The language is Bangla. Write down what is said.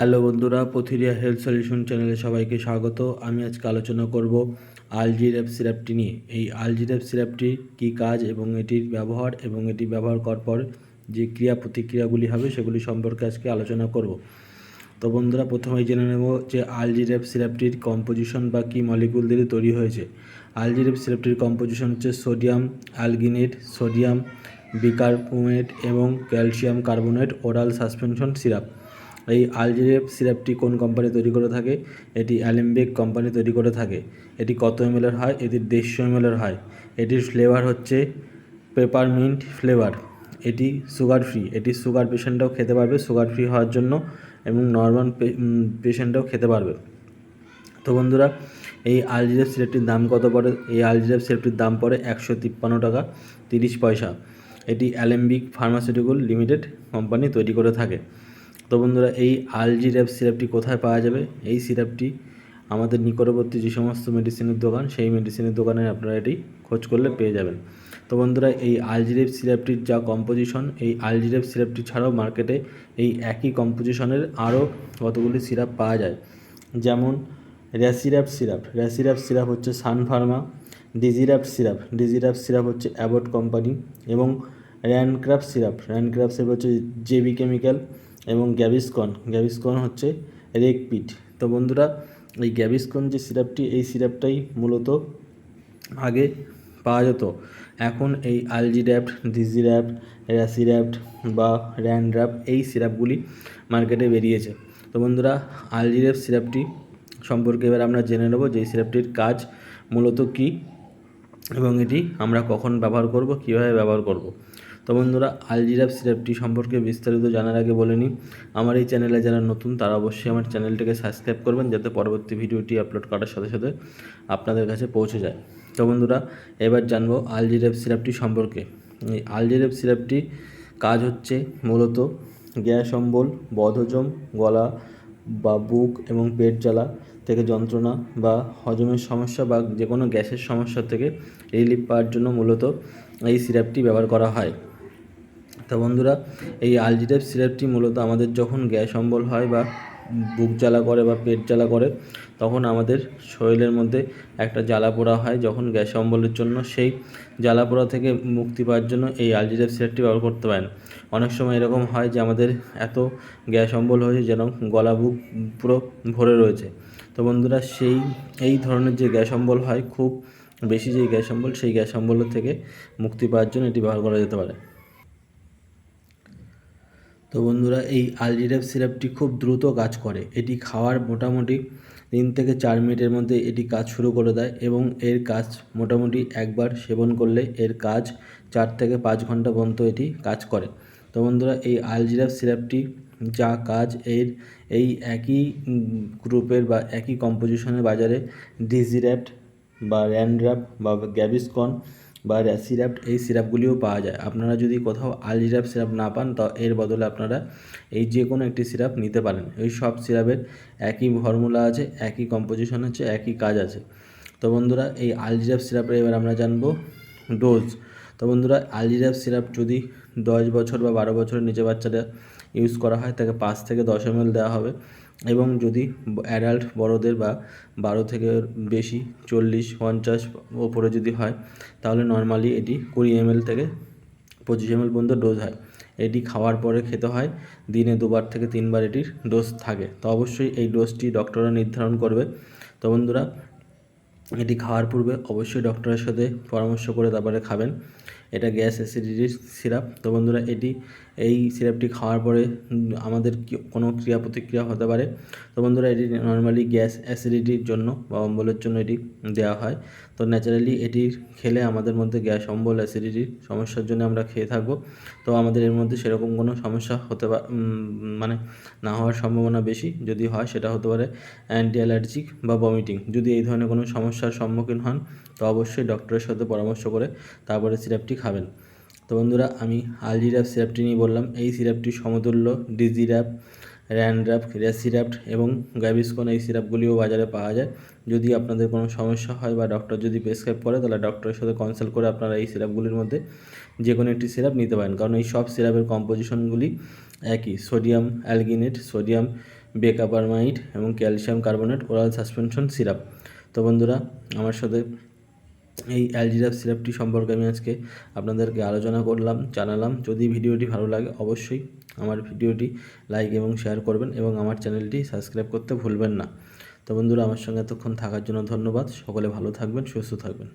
হ্যালো বন্ধুরা, পথিরিয়া হেলথ সলিউশন চ্যানেলে সবাইকে স্বাগত। আমি আজকে আলোচনা করব আলজিরেপ সিরাপটি নিয়ে। এই আলজিরেপ সিরাপটির কী কাজ এবং এটির ব্যবহার এবং এটি ব্যবহার করার পর যে ক্রিয়া প্রতিক্রিয়াগুলি হবে সেগুলি সম্পর্কে আজকে আলোচনা করব। তো বন্ধুরা, প্রথমেই জেনে নেব যে আলজিরেপ সিরাপটির কম্পোজিশন বা কী মলিকুল দিয়ে তৈরি হয়েছে। আলজিরেপ সিরাপটির কম্পোজিশন হচ্ছে সোডিয়াম অ্যালগিনেট, সোডিয়াম বিকার্বোনেট এবং calcium carbonate, oral suspension syrup. এই আলজিরেপ সিরাপটি কোন কোম্পানি তৈরি করে থাকে? এটি অ্যালেম্বিক কোম্পানি তৈরি করে থাকে। এটি কত এমএলের হয়? এটি দেড়শো এমএলের হয়। এটির ফ্লেভার হচ্ছে পেপারমিন্ট ফ্লেভার এটি সুগার ফ্রি এটি সুগার পেশেন্টরাও খেতে পারবে সুগার ফ্রি হওয়ার জন্য এবং নর্মাল পেশেন্টরাও খেতে পারবে। তো বন্ধুরা, এই আলজিরেপ সিরাপটির দাম কত পড়ে? এই আলজিরেপ সিরাপটির দাম পড়ে একশো তিপ্পান্ন টাকা, তিরিশ পয়সা। এটি অ্যালেম্বিক ফার্মাসিউটিক্যাল লিমিটেড কোম্পানি তৈরি করে থাকে। তো বন্ধুরা, এই আলজি র্যাপ সিরাপটি কোথায় পাওয়া যাবে? এই সিরাপটি আমাদের নিকটবর্তী যে সমস্ত মেডিসিনের দোকান, সেই মেডিসিনের দোকানে আপনারা এটি খোঁজ করলে পেয়ে যাবেন। তো বন্ধুরা, এই আলজিরেপ সিরাপটির যা কম্পোজিশন এই আলজিরেপ সিরাপটি ছাড়াও মার্কেটে এই একই কম্পোজিশনের আরও কতগুলি সিরাপ পাওয়া যায়। যেমন র্যাসিরাপ সিরাপ র্যাসিরাপ সিরাপ হচ্ছে সান ফার্মা ডিজিরাপ সিরাপ ডিজিরাপ সিরাপ হচ্ছে অ্যাবট কোম্পানি এবং র্যানক্রাফট সিরাপ র্যানক্রাফট সিরাপ হচ্ছে জেবি কেমিক্যাল এবং গ্যাভিসকন গ্যাভিসকন হচ্ছে রেকপিট তো বন্ধুরা, এই গ্যাভিসকন যে সিরাপটি, এই সিরাপটাই মূলত আগে পাওয়া যেত। এখন এই আলজির্যাপ্ট ডিজির্যাপ্ট র্যাসির্যাপ্ট বা র্যান্ড্রাপ এই সিরাপগুলি মার্কেটে বেরিয়েছে। তো বন্ধুরা আলজির্যাপ সিরাপটি সম্পর্কে এবার আমরা জেনে নেব যে সিরাপটির কাজ মূলত কী এবং এটি আমরা কখন ব্যবহার করব, কীভাবে ব্যবহার করব। তো বন্ধুরা আলজিরাপ সিরাপটি সম্পর্কে বিস্তারিত জানার আগে বলে নিই, আমার এই চ্যানেলে যারা নতুন, তারা অবশ্যই আমার চ্যানেলটাকে সাবস্ক্রাইব করবেন যাতে পরবর্তী ভিডিওটি আপলোড করার সাথে সাথে আপনাদের কাছে পৌঁছে যায়। তো বন্ধুরা, এবার জানব আলজিরাপ সিরাপটি সম্পর্কে। এই আলজিরাপ সিরাপটি কাজ হচ্ছে মূলত গ্যাস অম্বল, বদহজম, গলা বা বুক এবং পেট জ্বালা থেকে যন্ত্রণা বা হজমের সমস্যা বা যে কোনো গ্যাসের সমস্যা থেকে রিলিফ পাওয়ার জন্য মূলত এই সিরাপটি ব্যবহার করা হয়। তো বন্ধুরা, এই আলজিটেপ সিরাপটি মূলত আমাদের যখন গ্যাস অম্বল হয় বা বুক জ্বালা করে বা পেট জ্বালা করে, তখন আমাদের শরীরের মধ্যে একটা জ্বালা পোড়া হয় যখন গ্যাস অম্বলের জন্য। সেই জ্বালা পোড়া থেকে মুক্তি পাওয়ার জন্য এই আলজিটেপ সিরাপটি ব্যবহার করতে পারেন। অনেক সময় এরকম হয় যে আমাদের এত গ্যাস অম্বল হয়েছে যেন গলা বুক পুরো ভরে রয়েছে। তো বন্ধুরা, সেই, এই ধরনের যে গ্যাস অম্বল হয়, খুব বেশি যে গ্যাস অম্বল, সেই গ্যাস অম্বলের থেকে মুক্তি পাওয়ার জন্য এটি ব্যবহার করা যেতে পারে। তো বন্ধুরা, এই আলজিরাপ সিরাপটি খুব দ্রুত কাজ করে। এটি খাওয়ার মোটামুটি তিন থেকে চার মিনিটের মধ্যে এটি কাজ শুরু করে দেয় এবং এর কাজ মোটামুটি একবার সেবন করলে এর কাজ চার থেকে পাঁচ ঘণ্টা পর্যন্ত এটি কাজ করে। তো বন্ধুরা, এই আলজিরাপ সিরাপটি যা কাজ, এর এই একই গ্রুপের বা একই কম্পোজিশনের বাজারে ডিজির্যাপ্ট বা র্যান্ড্রাপ বা গ্যাভিসকন বা সিরাপ, এই সিরাপগুলিও পাওয়া যায়। আপনারা যদি কোথাও আলজিরাপ সিরাপ না পান, তো এর বদলে আপনারা এই যে কোনো একটি সিরাপ নিতে পারেন। এই সব সিরাপের একই ফর্মুলা আছে, একই কম্পোজিশন আছে, একই কাজ আছে। তো বন্ধুরা, এই আলজিরাপ সিরাপের এবার আমরা জানব ডোজ তো বন্ধুরা, আলজিরাপ সিরাপ যদি দশ বছর বা বারো বছরের নিচে বাচ্চারা ইউজ করা হয়, তাকে পাঁচ থেকে দশ এম দেওয়া হবে। এবং যদি অ্যাডাল্ট বড়দের বা বারো থেকে বেশি, চল্লিশ, পঞ্চাশ ওপরে যদি হয়, তাহলে নর্মালি এটি কুড়ি এমএল থেকে পঁচিশ এমএল পর্যন্ত ডোজ হয়। এটি খাওয়ার পরে খেতে হয়, দিনে দুবার থেকে তিনবার এটির ডোজ থাকে। তো অবশ্যই এই ডোজটি ডক্টররা নির্ধারণ করবে। তো বন্ধুরা, এটি খাওয়ার পূর্বে অবশ্যই ডক্টরের সাথে পরামর্শ করে তারপরে খাবেন। এটা গ্যাস অ্যাসিডিটির সিরাপ। তো বন্ধুরা, এটি এই সিরাপটি খাওয়ার পরে আমাদের কোনো ক্রিয়া প্রতিক্রিয়া হতে পারে? তো বন্ধুরা, এটি নর্মালি গ্যাস অ্যাসিডিটির জন্য বা অম্বলের জন্য এটি দেওয়া হয়। তো ন্যাচারালি এটি খেলে আমাদের মধ্যে গ্যাস অম্বল অ্যাসিডিটির সমস্যার জন্য আমরা খেয়ে থাকব। তো আমাদের এর মধ্যে সেরকম কোনো সমস্যা হতে মানে না হওয়ার সম্ভাবনা বেশি যদি হয়, সেটা হতে পারে অ্যান্টি অ্যালার্জিক বা বমিটিং যদি এই ধরনের কোনো সমস্যার সম্মুখীন হন, তো অবশ্যই ডক্টরের সাথে পরামর্শ করে তারপরে সিরাপটি খাবেন। তো বন্ধুরা, আমি আলজিরাপ সিরাপটি নিয়ে বললাম। এই সিরাপটি সমতুল্য ডিজিরাপ র্যান্ড্রাপ রেসিরাপ্ট এবং গ্যাভিসকন এই সিরাপগুলিও বাজারে পাওয়া যায়। যদি আপনাদের কোনো সমস্যা হয় বা ডক্টর যদি প্রেসক্রাইব করে, তাহলে ডক্টরের সাথে কনসাল্ট করে আপনারা এই সিরাপগুলির মধ্যে যে কোনো একটি সিরাপ নিতে পারেন। কারণ এই সব সিরাপের কম্পোজিশনগুলি একই। সোডিয়াম অ্যালগিনেট, সোডিয়াম বেকাপারমাইড এবং calcium carbonate, oral suspension syrup. তো বন্ধুরা, আমার সাথে এই অ্যালজিরাপ সিরাপটি সম্পর্কে আমি আজকে আপনাদেরকে আলোচনা করলাম, জানালাম। যদি ভিডিওটি ভালো লাগে অবশ্যই আমার ভিডিওটি লাইক এবং শেয়ার করবেন এবং আমার চ্যানেলটি সাবস্ক্রাইব করতে ভুলবেন না। তো বন্ধুরা, আমার সঙ্গে এতক্ষণ থাকার জন্য ধন্যবাদ। সকলে ভালো থাকবেন, সুস্থ থাকবেন।